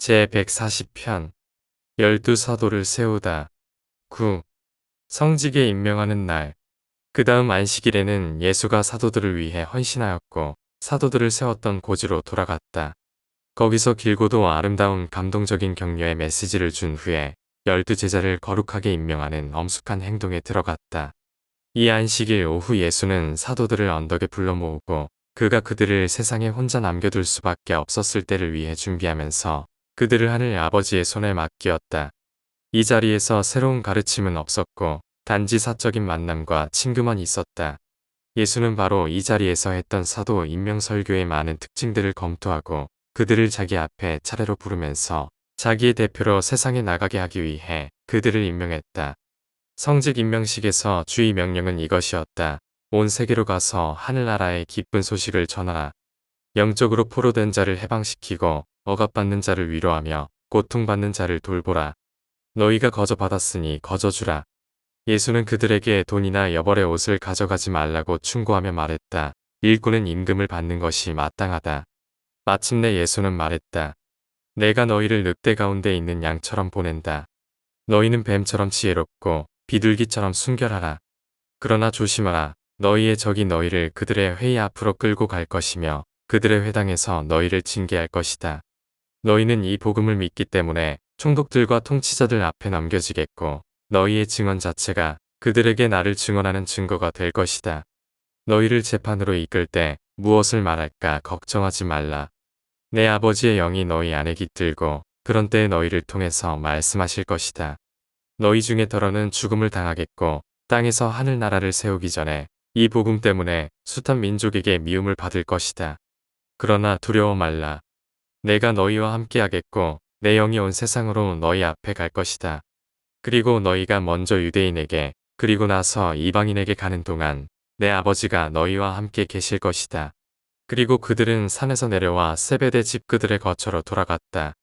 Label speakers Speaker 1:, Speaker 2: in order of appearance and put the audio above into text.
Speaker 1: 제140편 열두 사도를 세우다 9. 성직에 임명하는 날. 그 다음 안식일에는 예수가 사도들을 위해 헌신하였고 사도들을 세웠던 고지로 돌아갔다. 거기서 길고도 아름다운 감동적인 격려의 메시지를 준 후에 열두 제자를 거룩하게 임명하는 엄숙한 행동에 들어갔다. 이 안식일 오후 예수는 사도들을 언덕에 불러 모으고 그가 그들을 세상에 혼자 남겨둘 수밖에 없었을 때를 위해 준비하면서 그들을 하늘 아버지의 손에 맡기었다. 이 자리에서 새로운 가르침은 없었고 단지 사적인 만남과 친구만 있었다. 예수는 바로 이 자리에서 했던 사도 임명설교의 많은 특징들을 검토하고 그들을 자기 앞에 차례로 부르면서 자기의 대표로 세상에 나가게 하기 위해 그들을 임명했다. 성직 임명식에서 주의 명령은 이것이었다. 온 세계로 가서 하늘나라의 기쁜 소식을 전하라. 영적으로 포로된 자를 해방시키고 억압받는 자를 위로하며 고통받는 자를 돌보라. 너희가 거저 받았으니 거저 주라. 예수는 그들에게 돈이나 여벌의 옷을 가져가지 말라고 충고하며 말했다. 일꾼은 임금을 받는 것이 마땅하다. 마침내 예수는 말했다. 내가 너희를 늑대 가운데 있는 양처럼 보낸다. 너희는 뱀처럼 지혜롭고 비둘기처럼 순결하라. 그러나 조심하라. 너희의 적이 너희를 그들의 회의 앞으로 끌고 갈 것이며 그들의 회당에서 너희를 징계할 것이다. 너희는 이 복음을 믿기 때문에 총독들과 통치자들 앞에 넘겨지겠고 너희의 증언 자체가 그들에게 나를 증언하는 증거가 될 것이다. 너희를 재판으로 이끌 때 무엇을 말할까 걱정하지 말라. 내 아버지의 영이 너희 안에 깃들고 그런 때에 너희를 통해서 말씀하실 것이다. 너희 중에 더러는 죽음을 당하겠고 땅에서 하늘나라를 세우기 전에 이 복음 때문에 숱한 민족에게 미움을 받을 것이다. 그러나 두려워 말라. 내가 너희와 함께 하겠고 내 영이 온 세상으로 너희 앞에 갈 것이다. 그리고 너희가 먼저 유대인에게 그리고 나서 이방인에게 가는 동안 내 아버지가 너희와 함께 계실 것이다. 그리고 그들은 산에서 내려와 세베대 집 그들의 거처로 돌아갔다.